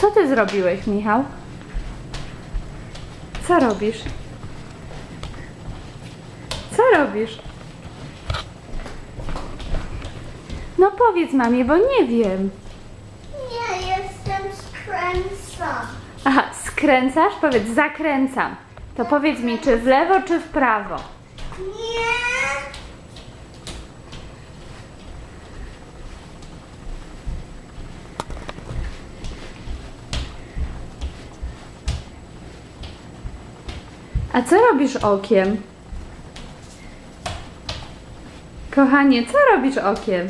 Co ty zrobiłeś, Michał? Co robisz? Co robisz? No powiedz mamie, bo nie wiem. Nie, jestem skręca. Aha, skręcasz? Powiedz, zakręcam. To powiedz mi, czy w lewo, czy w prawo? Nie. A co robisz okiem? Kochanie, co robisz okiem?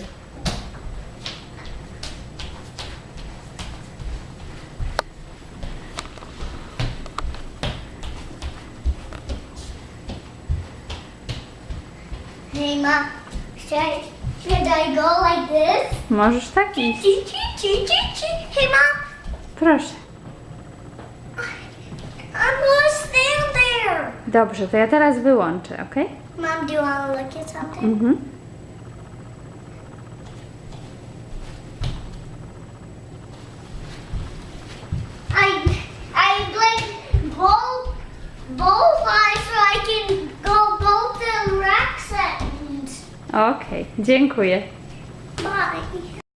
Hey, Ma. Should should I go like this? Możesz tak iść. Chee, chee. Hey, Ma. Proszę. Dobrze, to ja teraz wyłączę, ok? Mom, do you want to look at something? Mhm. I I like both both eyes so I can go both directions. Okej, dziękuję.